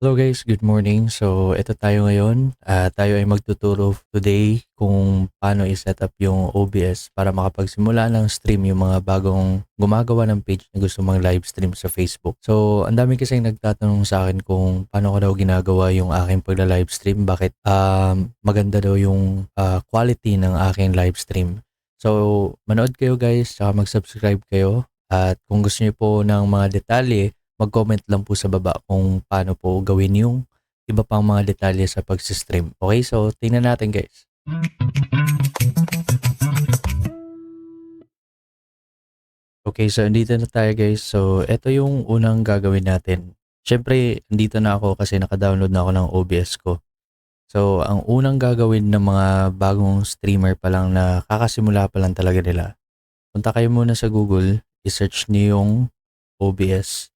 Hello guys, good morning. So, ito tayo ngayon. Ah, tayo ay magtuturo today kung paano i-set up yung OBS para makapagsimula ng stream yung mga bagong gumagawa ng page na gusto mang live stream sa Facebook. So, ang dami kasing nagtatanong sa akin kung paano ko daw ginagawa yung aking pagla-live stream, bakit um, maganda daw yung ah, quality ng aking live stream. So, manood kayo guys, saka mag-subscribe kayo. At kung gusto niyo po ng mga detalye, mag-comment lang po sa baba kung paano po gawin yung iba pang mga detalye sa pag-stream. Okay, so tingnan natin guys. Okay, so andito na tayo guys. So, ito yung unang gagawin natin. Siyempre, andito na ako kasi naka-download na ako ng OBS ko. So, ang unang gagawin ng mga bagong streamer pa lang na kakasimula pa lang talaga nila. Punta kayo muna sa Google, i-search niyo yung OBS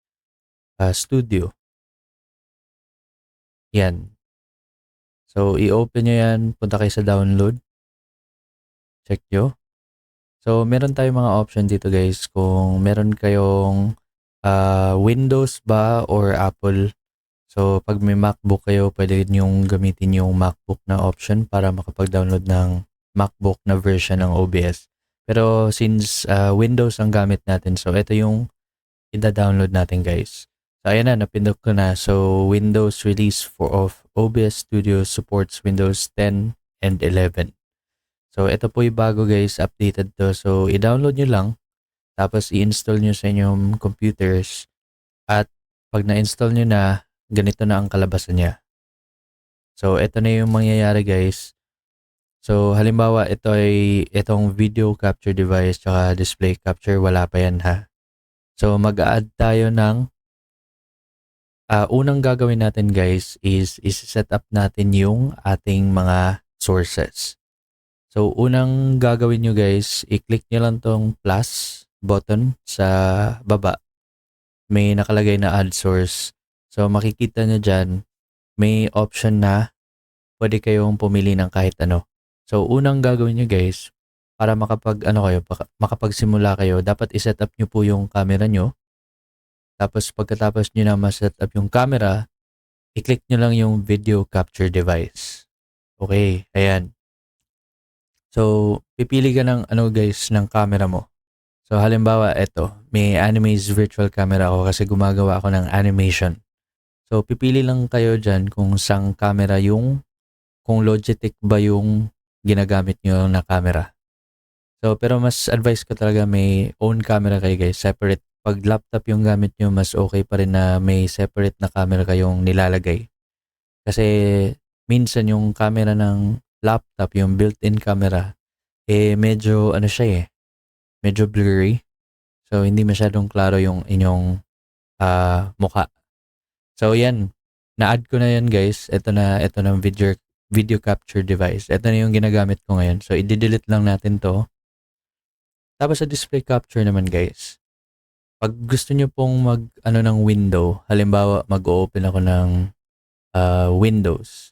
uh, Studio. Yan. So, i-open nyo yan. Punta kayo sa download. Check nyo. So, meron tayong mga option dito guys. Kung meron kayong uh, Windows ba or Apple. So, pag may MacBook kayo, pwede nyong gamitin yung MacBook na option para makapag-download ng MacBook na version ng OBS. Pero since uh, Windows ang gamit natin, so ito yung ida-download natin guys. So, ayan na, napindot ko na. So, Windows release for of OBS Studio supports Windows 10 and 11. So, ito po yung bago guys, updated to. So, i-download nyo lang, tapos i-install nyo sa inyong computers, at pag na-install nyo na, ganito na ang kalabasan niya. So, ito na yung mangyayari guys. So, halimbawa, ito ay itong video capture device tsaka display capture, wala pa yan ha. So, mag-add tayo ng uh, unang gagawin natin guys is is-set up natin yung ating mga sources. So, unang gagawin nyo guys, i-click nyo lang tong plus button sa baba. May nakalagay na add source. So, makikita nyo dyan, may option na pwede kayong pumili ng kahit ano. So, unang gagawin nyo guys, para makapag, ano kayo, makapagsimula kayo, dapat i-set up nyo po yung camera nyo tapos pagkatapos nyo na ma-set up yung camera, i-click nyo lang yung video capture device. Okay, ayan. So, pipili ka ng ano guys, ng camera mo. So, halimbawa, ito, may Animaze virtual camera ako kasi gumagawa ako ng animation. So, pipili lang kayo dyan kung sang camera yung, kung Logitech ba yung ginagamit nyo na camera. So, pero mas advice ko talaga may own camera kayo guys, separate pag laptop yung gamit nyo, mas okay pa rin na may separate na camera kayong nilalagay. Kasi minsan yung camera ng laptop, yung built-in camera, eh medyo ano siya eh, medyo blurry. So hindi masyadong klaro yung inyong uh, mukha. So yan, na-add ko na yan guys. Ito na, ito na video, video capture device. Ito na yung ginagamit ko ngayon. So i-delete lang natin to. Tapos sa display capture naman guys, pag gusto niyo pong mag ano ng window, halimbawa mag-open ako ng uh, Windows.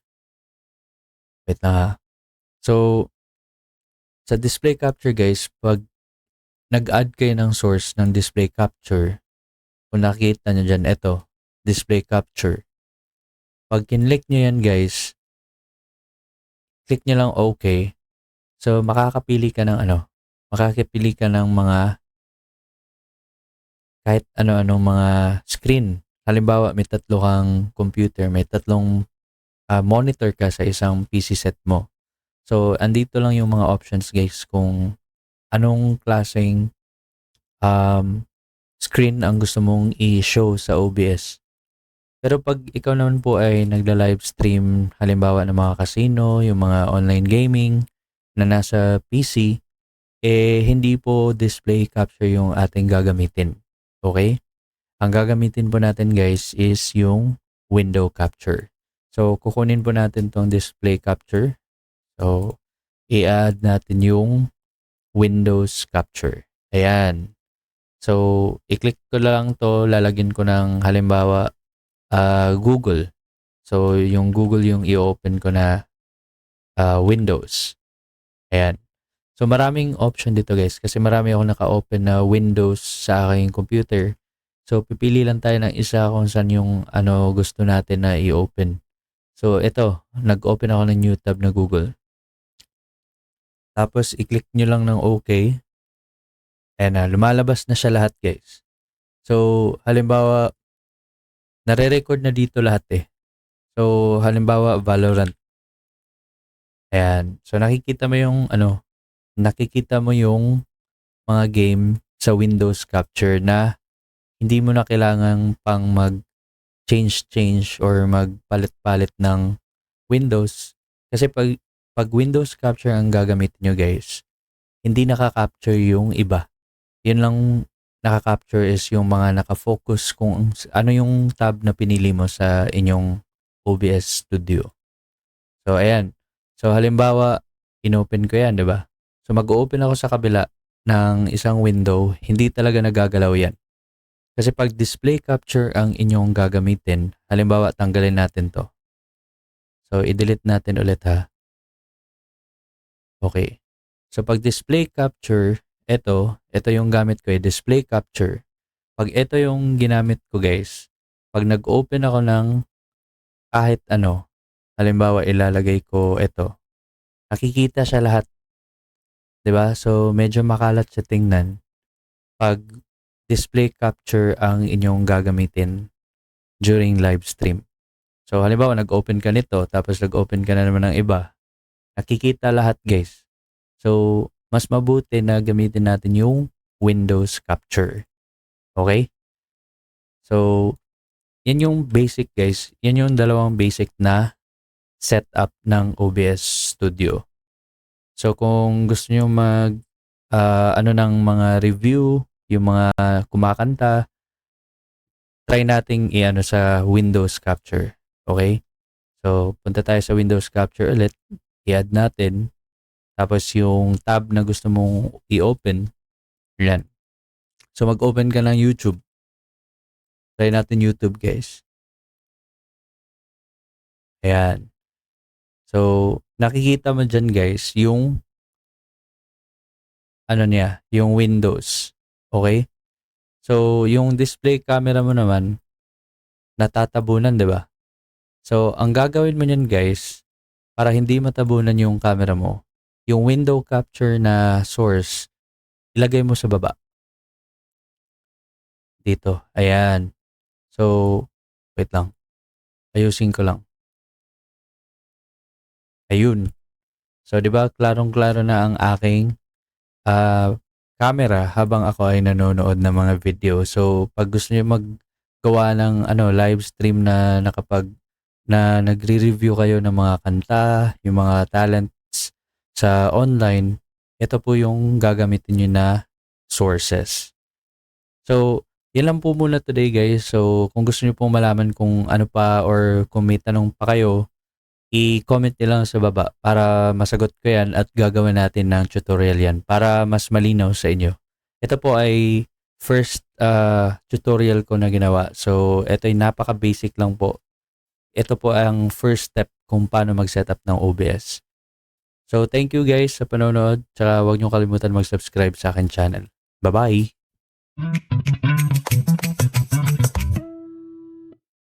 Wait na ha. So, sa display capture guys, pag nag-add kayo ng source ng display capture, kung nakita nyo dyan, ito, display capture. Pag kinlik nyo yan guys, click nyo lang OK. So, makakapili ka ng ano, makakapili ka ng mga kahit ano-anong mga screen. Halimbawa, may tatlo kang computer, may tatlong uh, monitor ka sa isang PC set mo. So, andito lang yung mga options guys kung anong klaseng um, screen ang gusto mong i-show sa OBS. Pero pag ikaw naman po ay nagla-live stream halimbawa ng mga casino, yung mga online gaming na nasa PC, eh hindi po display capture yung ating gagamitin. Okay? Ang gagamitin po natin guys is yung window capture. So, kukunin po natin tong display capture. So, i-add natin yung Windows capture. Ayan. So, i-click ko lang to, lalagyan ko ng halimbawa uh, Google. So, yung Google yung i-open ko na uh, Windows. Ayan. So maraming option dito guys kasi marami ako naka-open na Windows sa aking computer. So, pipili lang tayo ng isa kung saan yung ano gusto natin na i-open. So, ito, nag-open ako ng new tab na Google. Tapos, i-click nyo lang ng OK. And uh, lumalabas na siya lahat, guys. So, halimbawa, nare-record na dito lahat eh. So, halimbawa, Valorant. Ayan. So, nakikita mo yung, ano, nakikita mo yung mga game sa Windows Capture na hindi mo na kailangang pang mag change-change or magpalit-palit ng Windows. Kasi pag, pag Windows Capture ang gagamitin nyo guys, hindi nakaka-capture yung iba. Yun lang nakaka-capture is yung mga nakafocus kung ano yung tab na pinili mo sa inyong OBS Studio. So, ayan. So, halimbawa, inopen ko yan, di ba? So, mag-open ako sa kabila ng isang window, hindi talaga nagagalaw yan. Kasi pag display capture ang inyong gagamitin, halimbawa, tanggalin natin to. So, i-delete natin ulit ha. Okay. So, pag display capture, ito, ito yung gamit ko eh, display capture. Pag ito yung ginamit ko guys, pag nag-open ako ng kahit ano, halimbawa ilalagay ko ito, nakikita siya lahat. 'Di ba? So medyo makalat siya tingnan pag display capture ang inyong gagamitin during live stream. So halimbawa nag-open ka nito tapos nag-open ka na naman ng iba. Nakikita lahat guys. So mas mabuti na gamitin natin yung Windows Capture. Okay? So yan yung basic guys. Yan yung dalawang basic na setup ng OBS Studio. So kung gusto niyo mag uh, ano ng mga review, yung mga kumakanta, try nating i-ano sa Windows Capture. Okay? So punta tayo sa Windows Capture ulit, i-add natin. Tapos yung tab na gusto mong i-open, yan. So mag-open ka ng YouTube. Try natin YouTube, guys. Ayan. So, nakikita mo dyan, guys, yung ano niya, yung Windows. Okay? So, yung display camera mo naman, natatabunan, di ba? So, ang gagawin mo niyan, guys, para hindi matabunan yung camera mo, yung window capture na source, ilagay mo sa baba. Dito. Ayan. So, wait lang. Ayusin ko lang. Ayun. So, di ba, klarong-klaro na ang aking uh, camera habang ako ay nanonood ng mga video. So, pag gusto niyo maggawa ng ano, live stream na nakapag na nagre-review kayo ng mga kanta, yung mga talents sa online, ito po yung gagamitin niyo na sources. So, yan lang po muna today guys. So kung gusto niyo pong malaman kung ano pa or kung may tanong pa kayo, i-comment lang sa baba para masagot ko yan at gagawin natin ng tutorial yan para mas malinaw sa inyo. Ito po ay first uh, tutorial ko na ginawa. So ito ay napaka-basic lang po. Ito po ang first step kung paano mag-setup ng OBS. So thank you guys sa panonood. Tsaka huwag niyo kalimutan mag-subscribe sa akin channel. Bye-bye!